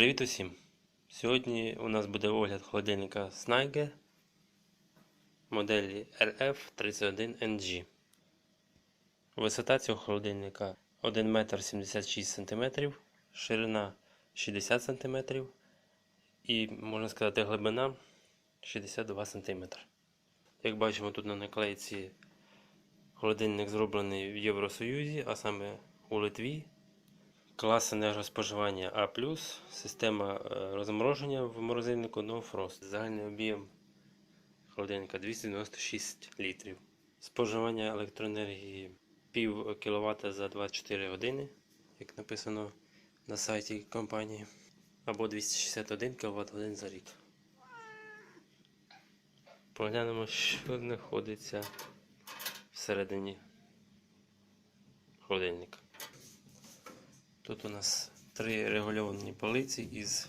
Привіт усім! Сьогодні у нас буде огляд холодильника Snage моделі RF31NG. Висота цього холодильника 1 метр 76 см, ширина 60 см і, можна сказати, глибина 62 см. Як бачимо тут на наклейці холодильник зроблений в Євросоюзі, а саме у Литві. Клас енергоспоживання А+, система е, розмороження в морозильнику No Frost. Загальний об'єм холодильника 296 літрів. Споживання електроенергії пів кВт за 24 години, як написано на сайті компанії, або 261 кВт годин за рік. Поглянемо, що знаходиться всередині холодильника. Тут у нас три регульовані полиці із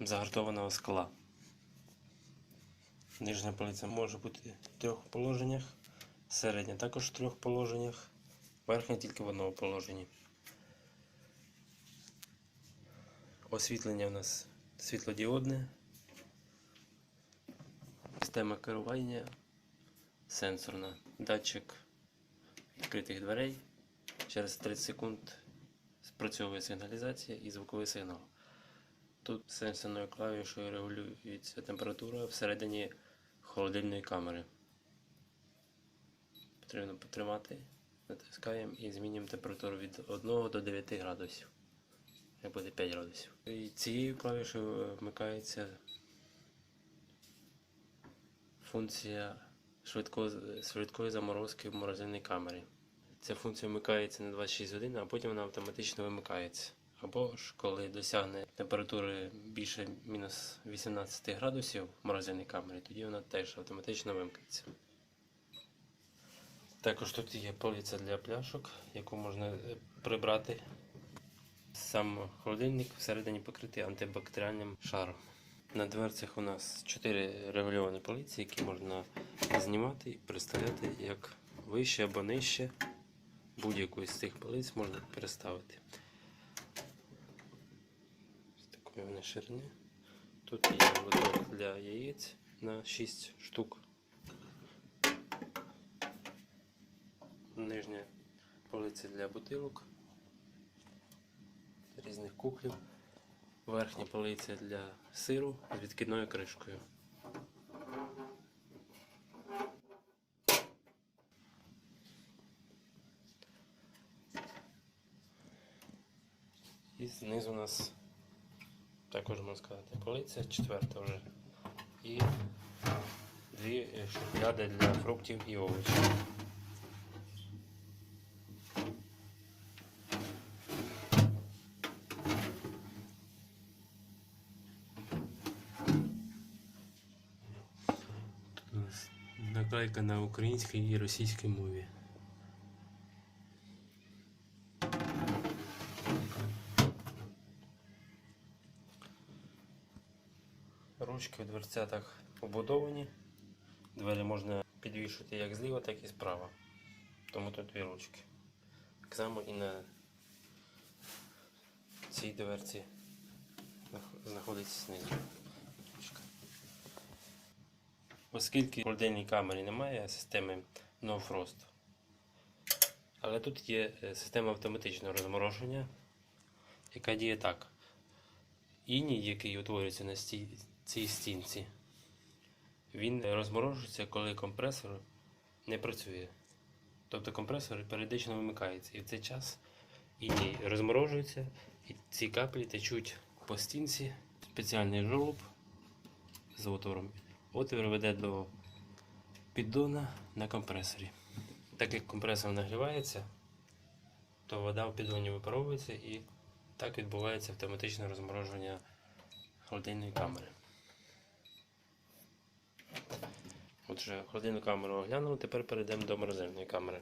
загартованого скла. Нижня полиця може бути в трьох положеннях, середня також в трьох положеннях, верхня тільки в одному положенні. Освітлення у нас світлодіодне, система керування сенсорна, датчик відкритих дверей. Через 30 секунд спрацьовує сигналізація і звуковий сигнал. Тут сенсорною клавішою регулюється температура всередині холодильної камери. Потрібно потримати, натискаємо і змінюємо температуру від 1 до 9 градусів. Як буде 5 градусів. І цією клавішою вмикається функція швидкої, заморозки в морозильній камері. Ця функція вмикається на 26 годин, а потім вона автоматично вимикається. Або ж коли досягне температури більше мінус 18 градусів в морозильній камері, тоді вона теж автоматично вимкнеться. Також тут є полиця для пляшок, яку можна е, прибрати. Сам холодильник всередині покритий антибактеріальним шаром. На дверцях у нас 4 регульовані полиці, які можна знімати і переставляти як вище або нижче. Будь-яку з цих полиць можна переставити. З такої вони ширини. Тут є лоток для яєць на 6 штук. Нижня полиця для бутилок, різних кухлів. Верхня полиця для сиру з відкидною кришкою. І знизу у нас також можна сказати полиця, четверта вже. І дві е, шухляди для фруктів і овочів. Тут у нас наклейка на українській і російській мові. Ручки в дверцятах побудовані. Двері можна підвішувати як зліва, так і справа. Тому тут дві ручки. Так само і на цій дверці знаходиться знизу. Оскільки в холодильній камері немає системи No Frost, але тут є е, система автоматичного розмороження, яка діє так. Іній, який утворюється на стій, цій стінці, він розморожується, коли компресор не працює. Тобто компресор періодично вимикається. І в цей час іній розморожується, і ці каплі течуть по стінці. Спеціальний жолоб з отвором. Отвір веде до піддона на компресорі. Так як компресор нагрівається, то вода в піддоні випаровується і так відбувається автоматичне розморожування холодильної камери. Отже, холодильну камеру оглянули, тепер перейдемо до морозильної камери.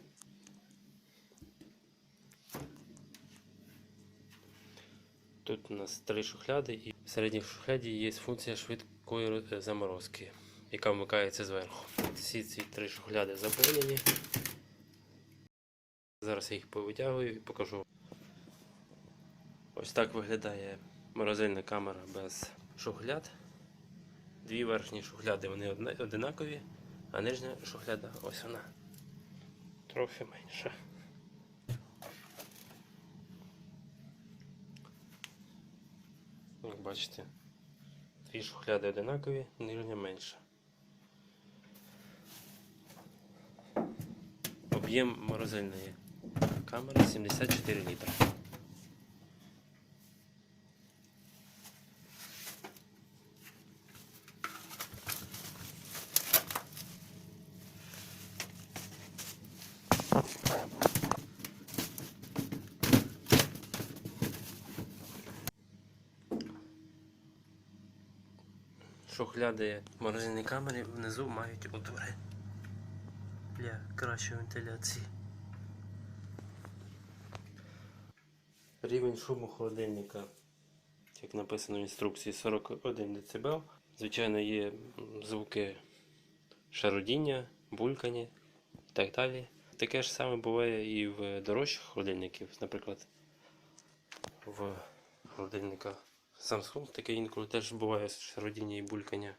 Тут у нас три шухляди, і в середній шухляді є функція швидкої заморозки, яка вмикається зверху. Всі ці три шухляди заповнені. Зараз я їх повитягую і покажу. Ось так виглядає морозильна камера без шухляд. Дві верхні шухляди вони одна- одинакові, а нижня шухляда ось вона. Трохи менша. Як бачите, дві шухляди одинакові, нижня менша. Об'єм морозильної камери 74 літра. Шухляди морозильної камери внизу мають отвори для кращої вентиляції. Рівень шуму холодильника, як написано в інструкції, 41 дБ. Звичайно, є звуки шародіння, булькання і так далі. Таке ж саме буває і в дорожчих холодильників, наприклад, в холодильниках Samsung таке інколи теж буває шародіння і булькання.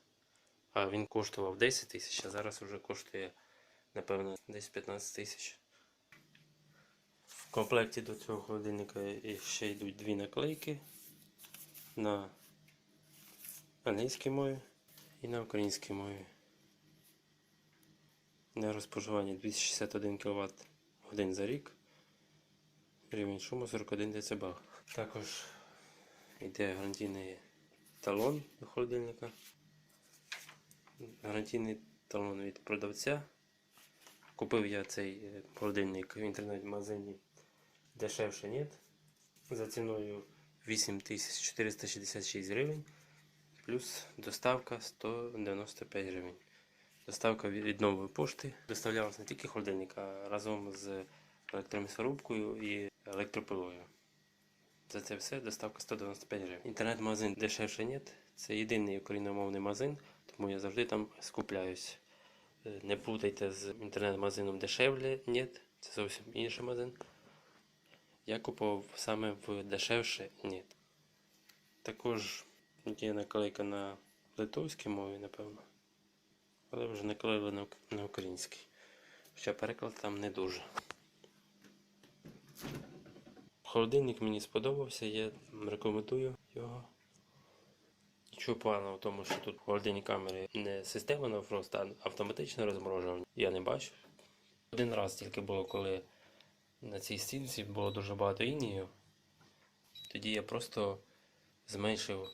А він коштував 10 тисяч, а зараз вже коштує, напевно, десь 15 тисяч. В комплекті до цього холодильника ще йдуть дві наклейки на англійській мові і на українській мові. На розпоживання 261 кВт годин за рік. Рівень шуму 41 дБ. Також йде гарантійний талон до холодильника. Гарантійний талон від продавця. Купив я цей е, холодильник в інтернет-магазині дешевше нет. За ціною 8466 гривень. Плюс доставка 195 гривень. Доставка від нової пошти доставлялася не тільки холодильник, а разом з електромісорубкою і електропилою. За це все доставка 195 гривень. Інтернет-магазин дешевше нет. Це єдиний україномовний магазин, тому я завжди там скупляюсь. Е, Не плутайте з інтернет-магазином дешевле нет. Це зовсім інший магазин. Я купував саме в дешевше нет. Також є наклейка на литовській мові, напевно. Але вже наклеїли на українській. Хоча переклад там не дуже. Холодильник мені сподобався, я рекомендую його. Нічого поганого в тому, що тут в холодильній камері не система на фрост, а автоматичне розморожування. Я не бачу. Один раз тільки було, коли на цій стінці було дуже багато інію. Тоді я просто зменшив,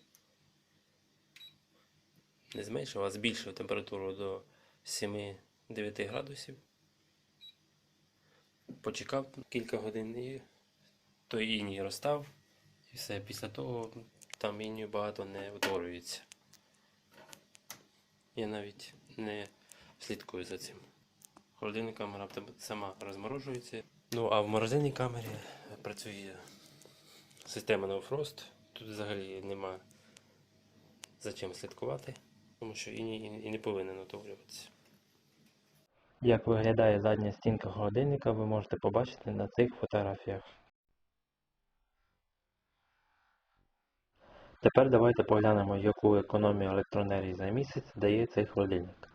не зменшив, а збільшив температуру до 7-9 градусів. Почекав кілька годин і той іній розстав. І все, після того там інію багато не утворюється. Я навіть не слідкую за цим. Холодильна камера сама розморожується. Ну а в морозильній камері працює система No Frost. Тут взагалі нема за чим слідкувати, тому що іній і не повинен утворюватися. Як виглядає задня стінка холодильника, ви можете побачити на цих фотографіях. Тепер давайте поглянемо, яку економію електроенергії за місяць дає цей холодильник.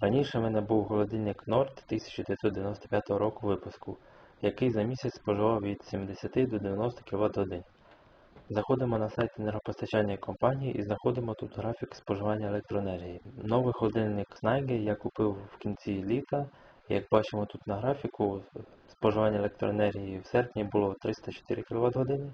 Раніше в мене був холодильник Nord 1995 року випуску, який за місяць споживав від 70 до 90 кВт годин. Заходимо на сайт енергопостачальної компанії і знаходимо тут графік споживання електроенергії. Новий холодильник Snage я купив в кінці літа. Як бачимо тут на графіку, споживання електроенергії в серпні було 304 кВт години,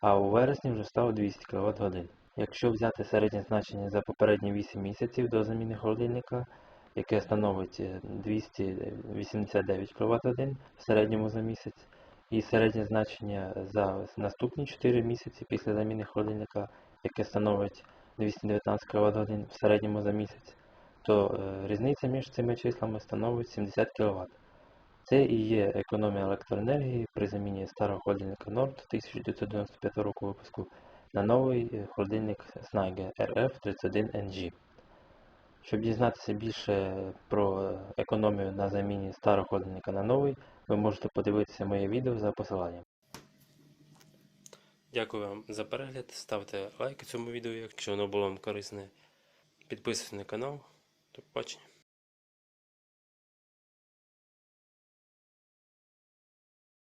а у вересні вже стало 200 кВт годин. Якщо взяти середнє значення за попередні 8 місяців до заміни холодильника, яке становить е, 289 кВт годин в середньому за місяць, і середнє значення за наступні 4 місяці після заміни холодильника, яке становить 219 кВт годин в середньому за місяць, то е, різниця між цими числами становить 70 кВт. Це і є економія електроенергії при заміні старого холодильника Nord 1995 року випуску на новий е, холодильник Snage RF31NG. Щоб дізнатися більше про економію на заміні старого холодильника на новий, ви можете подивитися моє відео за посиланням. Дякую вам за перегляд. Ставте лайк цьому відео, якщо воно було вам корисне. Підписуйтесь на канал. До побачення.